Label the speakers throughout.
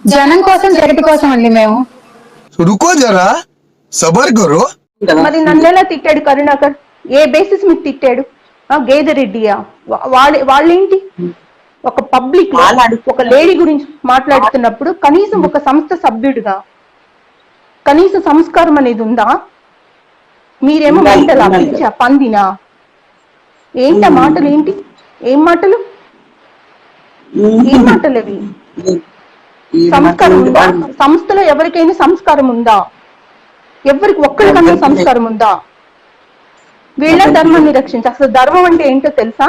Speaker 1: జనం కోసం జగతి కోసం అండి మేము.
Speaker 2: రుకో జరా సబర్
Speaker 3: గురు
Speaker 4: మరి నన్నెలా తిట్టాడు కరుణాకర్? ఏ బేసిస్ మీద తిట్టాడు? గేదరెడ్డియా? వాళ్ళ వాళ్ళేంటి? ఒక పబ్లిక్ ఒక లేడీ గురించి మాట్లాడుతున్నప్పుడు కనీసం ఒక సంస్థ సభ్యుడిగా కనీస సంస్కారం అనేది ఉందా? మీరేమో మాటలు అప్పించా పందినా? ఏంట మాటలు ఏంటి? ఏం మాటలు? ఏం మాటలు అవి? సంస్కారం ఉందా సంస్థలో ఎవరికైనా సంస్కారం ఉందా ఎవరికి ఒక్కరికన్నా సంస్కారం ఉందా వీళ్ళ ధర్మాన్ని రక్షించి అసలు ధర్మం అంటే ఏంటో తెలుసా?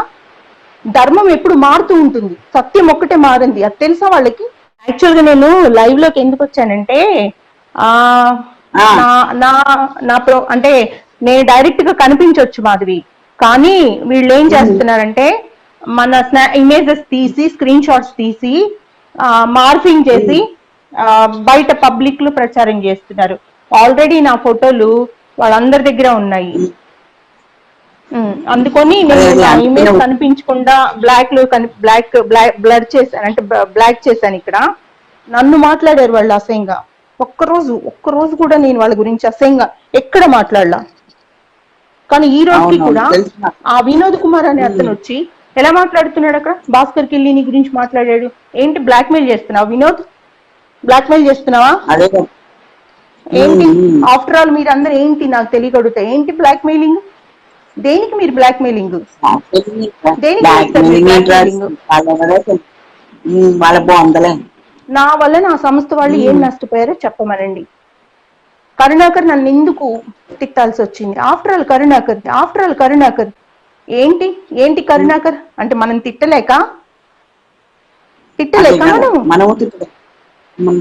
Speaker 4: ధర్మం ఎప్పుడు మారుతూ ఉంటుంది. సత్యం ఒక్కటే మారింది. అది తెలుసా వాళ్ళకి? యాక్చువల్గా నేను లైవ్లోకి ఎందుకు వచ్చానంటే ఆ. నా నా ప్రో అంటే నేను డైరెక్ట్గా కనిపించవచ్చు మాధవి. కానీ వీళ్ళు ఏం చేస్తున్నారంటే మన ఇమేజెస్ తీసి స్క్రీన్ షాట్స్ తీసి మార్ఫింగ్ చేసి బయట పబ్లిక్లో ప్రచారం చేస్తున్నారు. ఆల్రెడీ నా ఫోటోలు వాళ్ళందరి దగ్గర ఉన్నాయి. అందుకని నేను నా ఇమేజ్ కనిపించకుండా బ్లాక్లో బ్లాక్ బ్లాక్ బ్లర్ చేశాను. అంటే బ్లాక్ చేశాను ఇక్కడ. నన్ను మాట్లాడారు వాళ్ళు అసహ్యంగా. ఒక్కరోజు ఒక్కరోజు కూడా నేను వాళ్ళ గురించి అసహ్యంగా ఎక్కడ మాట్లాడలా? కానీ ఈ రోజుకి కూడా. ఆ వినోద్ కుమార్ అనే అతను వచ్చి ఎలా మాట్లాడుతున్నాడు అక్కడ? భాస్కర్ కిల్లి నీ గురించి మాట్లాడాడు. ఏంటి బ్లాక్ మెయిల్ చేస్తున్నావా? వినోద్ బ్లాక్ మెయిల్ చేస్తున్నావా. ఏంటి. ఆఫ్టర్ ఆల్ మీరందరూ ఏంటి నాకు తెలియగడుగుతా ఏంటి బ్లాక్ మెయిలింగ్ దేనికి మీరు బ్లాక్ మెయిలింగ్ నా వల్ల నా సంస్థ వాళ్ళు ఏం నష్టపోయారో చెప్పమనండి. కరుణాకర్ నన్ను ఎందుకు తిట్టాల్సి వచ్చింది? After all Karunakar after all Karunakar ఏంటి? ఏంటి కరుణాకర్? అంటే మనం తిట్టలేక? తిట్టలేక
Speaker 3: మనము?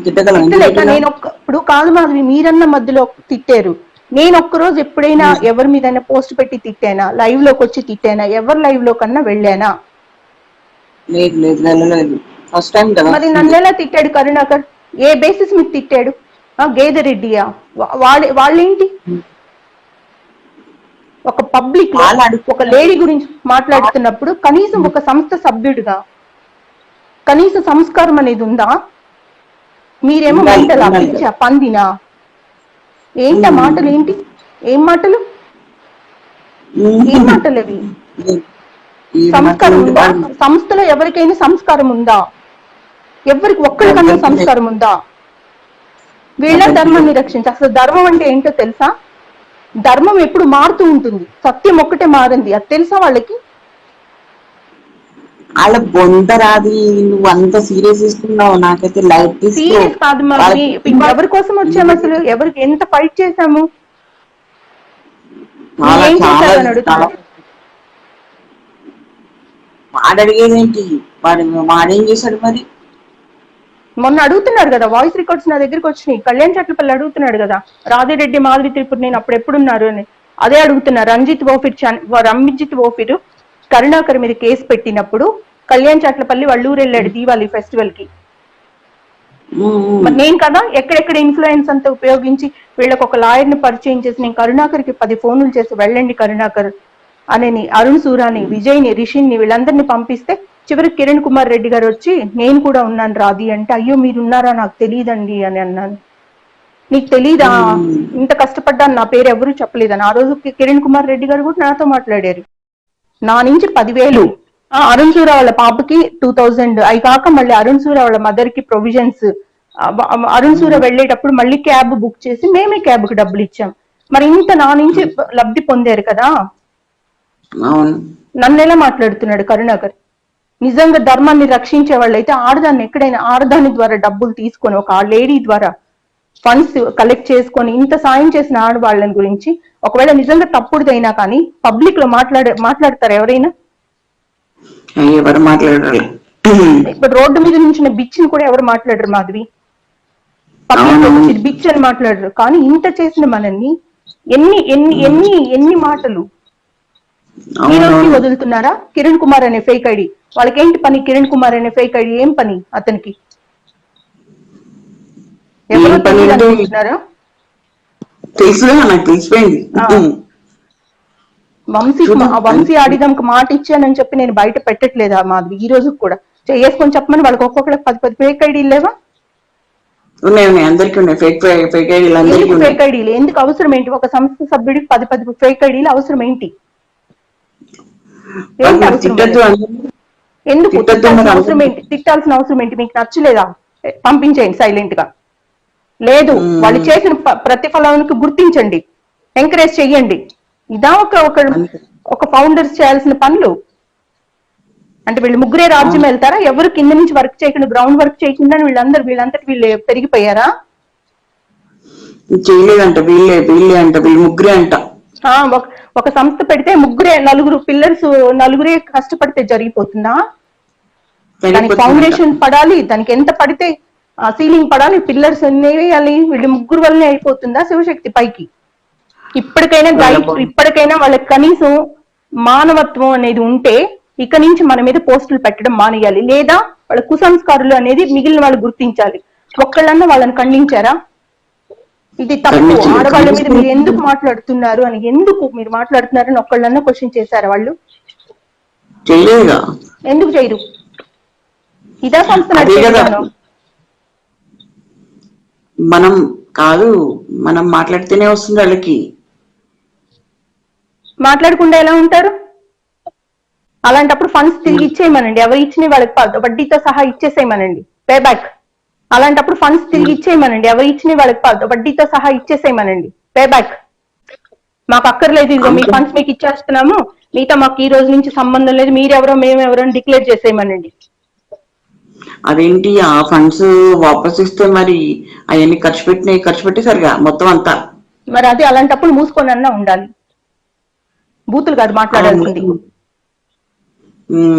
Speaker 4: తిట్టలేక నేను ఇప్పుడు కాదు మాధవి మీరన్న మధ్యలో తిట్టారు. నేను ఒక్క రోజు ఎప్పుడైనా ఎవరి మీదైనా పోస్ట్ పెట్టి తిట్టానా? లైవ్లోకి వచ్చి తిట్టానా? ఎవరి లైవ్లో కన్నా వెళ్ళానా?
Speaker 3: లేదు లేదు వెళ్ళలేదు ఫస్ట్ టైం కదా.
Speaker 4: మరి నన్నెలా తిట్టాడు కరుణాకర్? ఏ బేసిస్ మీద తిట్టాడు? ఆ గేదెరెడ్డియా? వాళ్ళేంటి? ఒక పబ్లిక్ ఒక లేడీ గురించి మాట్లాడుతున్నప్పుడు కనీసం ఒక సంస్థ సభ్యుడిగా కనీస సంస్కారం అనేది ఉందా? మీరేమో మెంటలా. పిచ్చా పందినా? ఏంటి మాటలు ఏంటి ఏం మాటలు. ఏం మాటలు అవి సంస్కారం ఉందా? సంస్థలో ఎవరికైనా సంస్కారం ఉందా? ఎవరికి ఒక్కరికన్నా సంస్కారం ఉందా? వీళ్ళ ధర్మాన్ని రక్షించి అసలు ధర్మం అంటే ఏంటో తెలుసా? ధర్మం ఎప్పుడు మారుతూ ఉంటుంది. సత్యం ఒక్కటే మారింది. అది తెలుసా వాళ్ళకి?
Speaker 3: వాళ్ళ బొందరాది నువ్వు అంత సీరియస్ తీసుకున్నావు నాకైతే లైట్ తీసుకో.
Speaker 4: సీరియస్ కాదు మరి. ఎవరి కోసం వచ్చాము అసలు? ఎవరికి ఎంత ఫైట్ చేశాము?
Speaker 3: వాడు అడిగేదేంటి వాడు వాడేం చేశాడు మరి?
Speaker 4: మొన్న అడుగుతున్నారు కదా వాయిస్ రికార్డ్స్ నా దగ్గరికి వచ్చినాయి. కళ్యాణ్ చట్లపల్లి అడుగుతున్నాడు కదా రాధిరెడ్డి మాధవి త్రిపురి నేను అప్పుడు ఎప్పుడున్నారు అని. అదే అడుగుతున్నా రంజిత్ ఓఫిర్ రంజిత్ ఓఫిర్ కరుణాకర్ మీద కేసు పెట్టినప్పుడు కళ్యాణ్ చట్లపల్లి వల్లూరు వెళ్ళాడు దీవాలి ఫెస్టివల్కి. నేను కదా ఎక్కడెక్కడ ఇన్ఫ్లుయెన్స్ అంతా ఉపయోగించి వీళ్ళకి ఒక లాయర్ని పరిచయం చేసి నేను కరుణాకర్కి పది ఫోన్లు చేసి వెళ్ళండి కరుణాకర్ అని అరుణ్ సూరాని విజయ్ని రిషిని వీళ్ళందరినీ పంపిస్తే చివరికి కిరణ్ కుమార్ రెడ్డి గారు వచ్చి నేను కూడా ఉన్నాను రాది అంటే అయ్యో మీరు ఉన్నారా నాకు తెలియదండి అని అన్నాను. నీకు తెలీదా? ఇంత కష్టపడ్డాను నా పేరు ఎవరు చెప్పలేదని. ఆ రోజు కిరణ్ కుమార్ రెడ్డి గారు కూడా నాతో మాట్లాడారు. నా నుంచి పదివేలు ఆ, అరుణ్ సూర వాళ్ళ పాపకి టూ థౌజండ్ అవి కాక మళ్ళీ అరుణ్ సూర వాళ్ళ మదర్కి ప్రొవిజన్స్ అరుణ్ సూర వెళ్ళేటప్పుడు మళ్ళీ క్యాబ్ బుక్ చేసి మేమే క్యాబ్కి డబ్బులు ఇచ్చాం. మరి ఇంత నా నుంచి లబ్ధి పొందారు కదా? నన్ను ఎలా మాట్లాడుతున్నాడు కరుణాకర్? నిజంగా ధర్మాన్ని రక్షించే వాళ్ళైతే ఆడదాన్ని ఎక్కడైనా ఆడదాని ద్వారా డబ్బులు తీసుకొని ఒక లేడీ ద్వారా ఫండ్స్ కలెక్ట్ చేసుకొని ఇంత సాయం చేసిన ఆడవాళ్ళని గురించి ఒకవేళ నిజంగా తప్పుడుదైనా కానీ పబ్లిక్లో మాట్లాడే మాట్లాడతారు ఎవరైనా?
Speaker 3: ఎవరు మాట్లాడాలి
Speaker 4: ఇప్పుడు రోడ్డు మీద నుంచి బిచ్ని కూడా ఎవరు మాట్లాడరు మాధవి? పబ్లిక్ బిచ్ అని మాట్లాడరు. కానీ ఇంత చేసిన మనల్ని ఎన్ని ఎన్ని ఎన్ని ఎన్ని మాటలు? వదులుతున్నారా? కిరణ్ కుమార్ అనే ఫేక్ ఐడి వాళ్ళకేంటి పని? కిరణ్ కుమార్ అనే ఫేక్ ఐడి ఏం పని అతనికి? ఎవరో అనుకుంటున్నారా?
Speaker 3: నాకు తెలిసిపోయింది.
Speaker 4: వంశీ వంశీ ఆడిదంకి మాట ఇచ్చానని చెప్పి నేను బయట పెట్టట్లేదు ఆ మాధవి. ఈ రోజు కూడా. చేసుకొని చెప్పమని వాళ్ళకి ఒక్కొక్కరికి పది పది ఫేక్ ఐడీలు లేవా?
Speaker 3: ఉన్నాయి ఉన్నాయి. అందరికీ ఉన్నాయి. ఫేక్ ఫేక్ ఐడీలు
Speaker 4: ఎందుకు
Speaker 3: ఉన్నాయి.
Speaker 4: ఫేక్ ఐడీలు ఎందుకు అవసరం ఏంటి? ఒక సంస్థ సభ్యుడికి పది పది ఫేక్ ఐడీలు అవసరం ఏంటి? ఏంటి అవసరం ఎందుకు? తిట్టాల్సిన అవసరం ఏంటి? తిట్టాల్సిన అవసరం ఏంటి? మీకు నచ్చలేదా? పంపించేయండి సైలెంట్గా లేదు వాళ్ళు చేసిన ప్రతిఫలానికి గుర్తించండి. ఎంకరేజ్ చెయ్యండి. ఇదా ఒక ఒక. ఒక ఫౌండర్స్ చేయాల్సిన పనులు. అంటే వీళ్ళు ముగ్గురే రాజ్యం వెళ్తారా? ఎవరు కింద నుంచి వర్క్ చేయకుండా గ్రౌండ్ వర్క్ చేయకుండా వీళ్ళందరూ వీళ్ళంతటి వీళ్ళు పెరిగిపోయారా
Speaker 3: చేయలేదంట వీళ్ళే వీళ్ళే అంట వీళ్ళు ముగ్గురే అంట.
Speaker 4: ఒక సంస్థ పెడితే ముగ్గురే నలుగురు పిల్లర్స్ నలుగురే కష్టపడితే జరిగిపోతుందా? దానికి. ఫౌండేషన్ పడాలి దానికి ఎంత పడితే సీలింగ్ పడాలి పిల్లర్స్ ఎన్ని వేయాలి వీళ్ళు ముగ్గురు వల్లనే అయిపోతుందా శివశక్తి పైకి? ఇప్పటికైనా ఇప్పటికైనా వాళ్ళకి కనీసం మానవత్వం అనేది ఉంటే ఇక నుంచి మన మీద పోస్టులు పెట్టడం మానేయాలి. లేదా వాళ్ళ కుసంస్కారులు అనేది మిగిలిన వాళ్ళు గుర్తించాలి. ఒక్కళ్ళన్నా వాళ్ళని ఖండించారా? ఇది తప్పు. ఆడవాళ్ళ మీద మీరు ఎందుకు మాట్లాడుతున్నారు అని ఎందుకు మీరు మాట్లాడుతున్నారని ఒక్కళ్ళన్నా క్వశ్చన్ చేశారా వాళ్ళు? ఎందుకు చేయరు? ఇదా సంస్థ.
Speaker 3: మనం కాదు మనం మాట్లాడితేనే వస్తుంది వాళ్ళకి.
Speaker 4: మాట్లాడకుండా ఎలా ఉంటారు? అలాంటప్పుడు ఫండ్స్ తిరిగి ఇచ్చేయమనండి. ఎవరు ఇచ్చిన వాళ్ళకి వడ్డీతో సహా ఇచ్చేసేయమనండి. పే బ్యాక్ అలాంటప్పుడు ఫండ్స్ తిరిగి ఇచ్చేయమనండి. ఎవరు ఇచ్చిన వాళ్ళకి వడ్డీతో సహా ఇచ్చేసేయమనండి. పే బ్యాక్ మాకు అక్కర్లేదు ఇదిగో మీ ఫండ్స్ మీకు ఇచ్చేస్తున్నాము. మీతో మాకు ఈ రోజు నుంచి సంబంధం లేదు. మీరెవరో మేమెవరో డిక్లేర్ చేసేయమనండి.
Speaker 3: అదేంటి? ఆ ఫండ్స్ వాపస్ ఇస్తే మరి అవన్నీ ఖర్చు పెట్టినాయి ఖర్చు పెట్టేసరిగా మొత్తం అంతా?
Speaker 4: మరి అది అలాంటప్పుడు మూసుకొని అన్నా ఉండాలి. బూతులు కాదు మాట్లాడాల్సింది.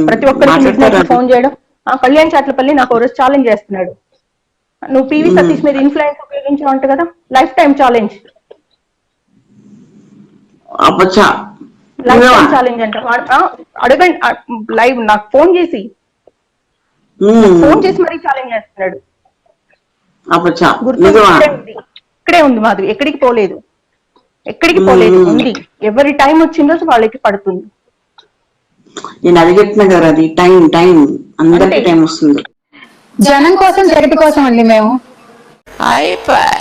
Speaker 4: ప్రతి ఒక్కరికి ఫోన్ చేయడం. ఆ కళ్యాణ్ చాట్లపల్లి నాకు ఒక రోజు ఛాలెంజ్ చేస్తున్నాడు. నువ్వు పివి సతీష్ మీద ఇన్ఫ్లుయెన్స్ ఉపయోగించావు కదా? Life time challenge life time challenge అంట. అడగండి. లైవ్ నాకు ఫోన్ చేసి.
Speaker 3: ఉమ్,
Speaker 4: ఫోన్ చేసి మరీ ఛాలెంజ్ చేస్తున్నాడు. గుర్తు ఇక్కడే ఉంది. మాధవి ఎక్కడికి పోలేదు. ఎక్కడికి పోలేదు.
Speaker 3: మ్మ్.
Speaker 4: ఉంది. ఎవరి టైం వచ్చిందో వాళ్ళకి పడుతుంది.
Speaker 3: నేను అది చెప్తున్నా కదా అది. టైం టైం అందరికి. టైం వస్తుంది.
Speaker 1: జనం కోసం జగతి కోసం అండి మేము.
Speaker 5: అయిపోయి.